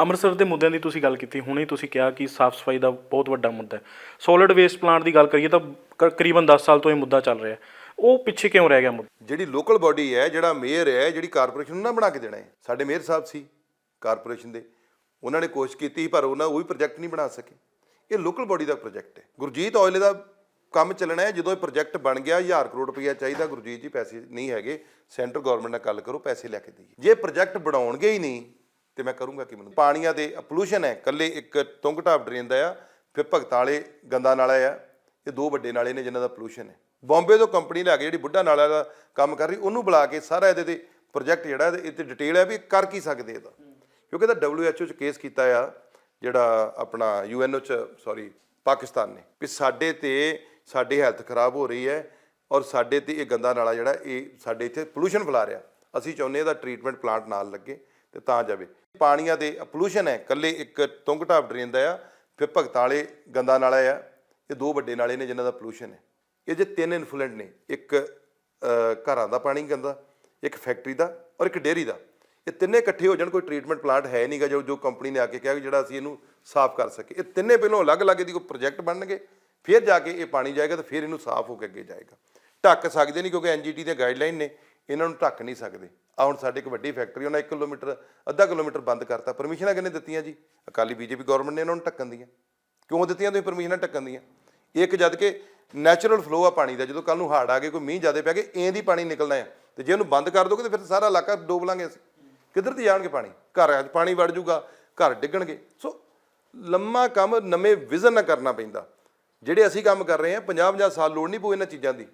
ਅੰਮ੍ਰਿਤਸਰ ਦੇ ਮੁੱਦਿਆਂ ਦੀ ਤੁਸੀਂ ਗੱਲ ਕੀਤੀ, ਹੁਣੇ ਤੁਸੀਂ ਕਿਹਾ ਕਿ ਸਾਫ਼ ਸਫ਼ਾਈ ਦਾ ਬਹੁਤ ਵੱਡਾ ਮੁੱਦਾ ਹੈ। ਸੋਲਿਡ ਵੇਸਟ ਪਲਾਂਟ ਦੀ ਗੱਲ ਕਰੀਏ ਤਾਂ ਕ- ਕਰੀਬਨ 10 ਸਾਲ ਤੋਂ ਇਹ ਮੁੱਦਾ ਚੱਲ ਰਿਹਾ ਹੈ। ਉਹ ਪਿੱਛੇ ਕਿਉਂ ਰਹਿ ਗਿਆ ਮੁੱਦਾ? ਜਿਹੜੀ ਲੋਕਲ ਬਾਡੀ ਹੈ, ਜਿਹੜਾ ਮੇਅਰ ਹੈ, ਜਿਹੜੀ ਕਾਰਪੋਰੇਸ਼ਨ ਨੂੰ ਨਾ ਬਣਾ ਕੇ ਦੇਣਾ ਹੈ। ਸਾਡੇ ਮੇਅਰ ਸਾਹਿਬ ਸੀ ਕਾਰਪੋਰੇਸ਼ਨ ਦੇ। ਉਹਨਾਂ ਨੇ ਕੋਸ਼ਿਸ਼ ਕੀਤੀ, ਪਰ ਉਹਨਾਂ ਉਹ ਵੀ ਪ੍ਰੋਜੈਕਟ ਨਹੀਂ ਬਣਾ ਸਕੇ। ਇਹ ਲੋਕਲ ਬਾਡੀ ਦਾ ਪ੍ਰੋਜੈਕਟ ਹੈ। ਗੁਰਜੀਤ ਔਇਲੇ ਦਾ ਕੰਮ ਚੱਲਣਾ ਹੈ, ਜਦੋਂ ਇਹ ਪ੍ਰੋਜੈਕਟ ਬਣ ਗਿਆ 1000 ਕਰੋੜ ਰੁਪਈਆ ਚਾਹੀਦਾ, ਗੁਰਜੀਤ ਜੀ ਪੈਸੇ ਨਹੀਂ ਹੈਗੇ। ਸੈਂਟਰ ਗਵਰਨਮੈਂਟ ਨਾਲ ਗੱਲ ਕਰੋ, ਪੈਸੇ ਲੈ ਕੇ ਦੇਈਏ। ਜੇ ਪ੍ਰੋਜੈਕਟ ਬਣਾਉਣਗੇ ਹੀ ਨਹੀਂ ਤੇ ਮੈਂ ਕਰੂੰਗਾ ਕਿ ਮੈਨੂੰ? ਪਾਣੀਆਂ ਦੇ ਪੋਲੂਸ਼ਨ ਹੈ। ਕੱਲੇ ਇੱਕ ਤੁੰਗਟਾਪ ਡਰੇਨ ਦਾ ਆ, ਫਿਰ ਭਗਤਾਲੇ ਗੰਦਾ ਨਾਲਾ ਆ। ਇਹ ਦੋ ਵੱਡੇ ਨਾਲੇ ਨੇ ਜਿਨ੍ਹਾਂ ਦਾ ਪੋਲੂਸ਼ਨ ਹੈ। ਬੰਬੇ ਤੋਂ ਕੰਪਨੀ ਲੈ ਕੇ ਜਿਹੜੀ ਬੁੱਢਾ ਨਾਲਾ ਦਾ ਕੰਮ ਕਰ ਰਹੀ, ਉਹਨੂੰ ਬੁਲਾ ਕੇ ਸਾਰਾ ਇਹਦੇ ਤੇ ਪ੍ਰੋਜੈਕਟ ਜਿਹੜਾ ਇਹਦੇ ਇਹ ਤੇ ਡਿਟੇਲ ਹੈ ਵੀ ਇਹ ਕਰ ਕੀ ਸਕਦੇ ਇਹਦਾ। ਕਿਉਂਕਿ ਇਹਦਾ WHO ਚ ਕੇਸ ਕੀਤਾ ਆ, ਜਿਹੜਾ ਆਪਣਾ UNO ਚ ਸੌਰੀ ਪਾਕਿਸਤਾਨ ਨੇ। ਵੀ ਸਾਡੇ ਤੇ ਸਾਡੀ ਹੈਲਥ ਖਰਾਬ ਹੋ ਰਹੀ ਹੈ ਔਰ ਸਾਡੇ ਤੇ ਇਹ ਗੰਦਾ ਨਾਲਾ ਜਿਹੜਾ, ਇਹ ਸਾਡੇ ਇੱਥੇ ਪੋਲੂਸ਼ਨ ਫੈਲਾ ਰਿਹਾ। ਅਸੀਂ ਚਾਹੁੰਦੇ ਇਹਦਾ ਟ੍ਰੀਟਮੈਂਟ ਪਲਾਂਟ ਨਾਲ ਲੱਗੇ। ਤੇ ਤਾਂ ਜਾਵੇ। ਪਾਣੀਆਂ ਦੇ ਪੋਲੂਸ਼ਨ ਹੈ ਕੱਲੇ ਇੱਕ ਤੁੰਗਟਾਪ ਡਰੇਨ ਦਾ ਆ, ਫਿਰ ਭਗਤਾਲੇ ਗੰਦਾ ਨਾਲਾ ਆ, ਇਹ ਦੋ ਵੱਡੇ ਨਾਲੇ ਨੇ ਜਿਨ੍ਹਾਂ ਦਾ ਪੋਲੂਸ਼ਨ ਹੈ। ਇਹ ਜੇ ਤਿੰਨ ਇਨਫਲੂਐਂਟ ਨੇ, ਇੱਕ ਘਰਾਂ ਦਾ ਪਾਣੀ ਗੰਦਾ, ਇੱਕ ਫੈਕਟਰੀ ਦਾ ਔਰ ਇੱਕ ਡੇਅਰੀ ਦਾ। ਇਹ ਤਿੰਨੇ ਇਕੱਠੇ ਹੋ ਜਾਣ, ਕੋਈ ਟ੍ਰੀਟਮੈਂਟ ਪਲਾਂਟ ਹੈ ਨਹੀਂਗਾ ਜੋ ਜੋ ਕੰਪਨੀ ਨੇ ਆ ਕੇ ਕਿਹਾ ਕਿ ਜਿਹੜਾ ਅਸੀਂ ਇਹਨੂੰ ਸਾਫ਼ ਕਰ ਸਕੇ ਇਹ ਤਿੰਨੇ ਪਹਿਲਾਂ ਅਲੱਗ-ਅਲੱਗ ਇਹਦੀ ਕੋਈ ਪ੍ਰੋਜੈਕਟ ਬਣਨਗੇ, ਫਿਰ ਜਾ ਕੇ ਇਹ ਪਾਣੀ ਜਾਏਗਾ ਤੇ ਫਿਰ ਇਹਨੂੰ ਸਾਫ਼ ਹੋ ਕੇ ਅੱਗੇ ਜਾਏਗਾ। ਢੱਕ ਸਕਦੇ ਨਹੀਂ ਕਿਉਂਕਿ ਐਨਜੀਟੀ ਦੇ ਗਾਈਡਲਾਈਨ ਨੇ, ਇਹਨਾਂ ਨੂੰ ਢੱਕ ਨਹੀਂ ਸਕਦੇ। ਆ ਹੁਣ ਸਾਡੇ ਇੱਕ ਵੱਡੀ ਫੈਕਟਰੀ ਉਹਨਾਂ 1 ਕਿਲੋਮੀਟਰ, ਅੱਧਾ ਕਿਲੋਮੀਟਰ ਬੰਦ ਕਰਤਾ। ਪਰਮਿਸ਼ਨਾਂ ਕਿਹਨੇ ਦਿੱਤੀਆਂ ਜੀ? ਅਕਾਲੀ ਬੀਜੇਪੀ ਗਵਰਨਮੈਂਟ ਨੇ ਉਹਨਾਂ ਨੂੰ ਢੱਕਣ ਦੀਆਂ। ਕਿਉਂ ਦਿੱਤੀਆਂ? ਤੁਸੀਂ ਪਰਮਿਸ਼ਨਾਂ ਢੱਕਣ ਦੀਆਂ। ਇੱਕ ਜਦ ਕਿ ਨੈਚੁਰਲ ਫਲੋ ਆ ਪਾਣੀ ਦਾ, ਜਦੋਂ ਕੱਲ ਨੂੰ ਹੜ੍ਹ ਆ ਗਏ ਕੋਈ ਮੀਂਹ ਜ਼ਿਆਦਾ ਪੈ ਗਏ ਐਂ ਦੀ ਪਾਣੀ ਨਿਕਲਣਾ ਹੈ ਤੇ ਜੇ ਉਹਨੂੰ ਬੰਦ ਕਰ ਦੋਗੇ, ਤੇ ਫਿਰ ਸਾਰਾ ਇਲਾਕਾ ਡੋਬ ਲਾਂਗੇ ਅਸੀਂ। ਕਿੱਧਰ 'ਤੇ ਜਾਣਗੇ ਪਾਣੀ? ਘਰਾਂ 'ਚ ਪਾਣੀ ਵੜ ਜਾਊਗਾ, ਘਰ ਡਿੱਗਣਗੇ। ਸੋ ਲੰਮਾ ਕੰਮ ਨਵੇਂ ਵਿਜ਼ਨ ਨਾਲ ਕਰਨਾ ਪੈਂਦਾ। ਜਿਹੜੇ ਅਸੀਂ ਕੰਮ ਕਰ ਰਹੇ ਹਾਂ 50 50 ਸਾਲ ਲੋੜ ਨਹੀਂ ਪਊ ਇਹਨਾਂ ਚੀਜ਼ਾਂ ਦੀ।